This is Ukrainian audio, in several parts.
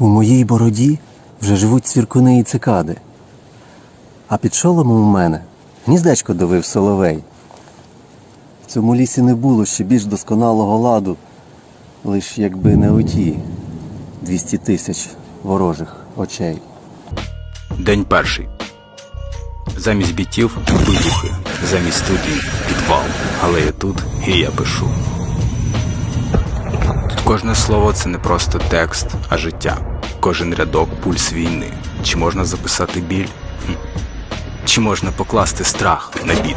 У моїй бороді вже живуть цвіркуни і цикади. А під шоломом у мене гніздечко довив соловей. В цьому лісі не було ще більш досконалого ладу, лиш якби не оті 200 тисяч ворожих очей. День перший. Замість бітів вибухи, замість студії підвал. Але я тут і я пишу. Кожне слово це не просто текст, а життя. Кожен рядок пульс війни. Чи можна записати біль? Чи можна покласти страх на біт?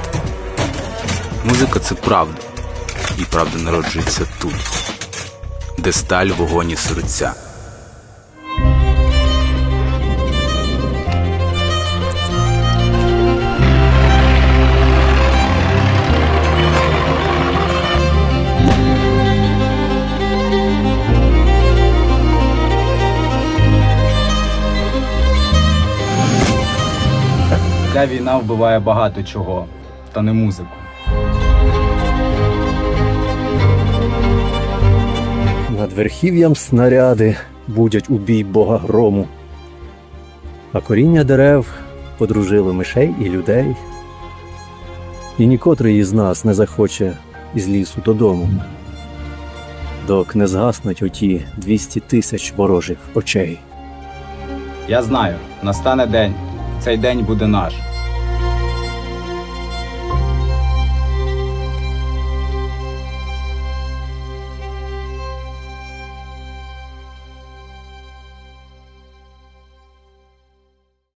Музика це правда. І правда народжується тут, де сталь вогонь і серця. Ця війна вбиває багато чого, та не музику. Над верхів'ям снаряди будять у бій бога грому. А коріння дерев подружило мишей і людей. І нікотрий із нас не захоче із лісу додому, док не згаснуть оті 200 тисяч ворожих очей. Я знаю, настане день, цей день буде наш.